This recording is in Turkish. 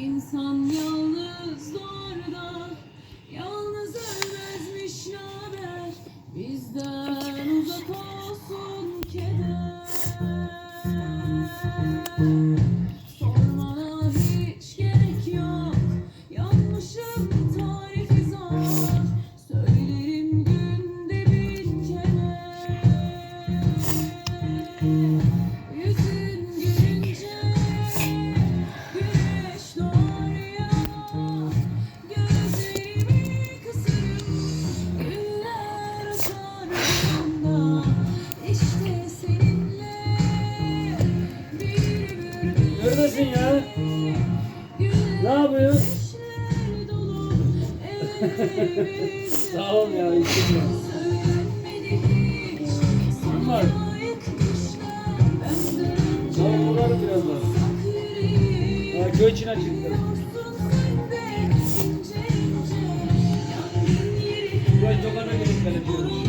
İnsan yalnız doğar. alamıyoruz. Sağ ol ya. işim yok. Bunlar. Savunmalar birazdan. Ha, göğçin açıldı. Göğç dokana gelip gelip diyoruz.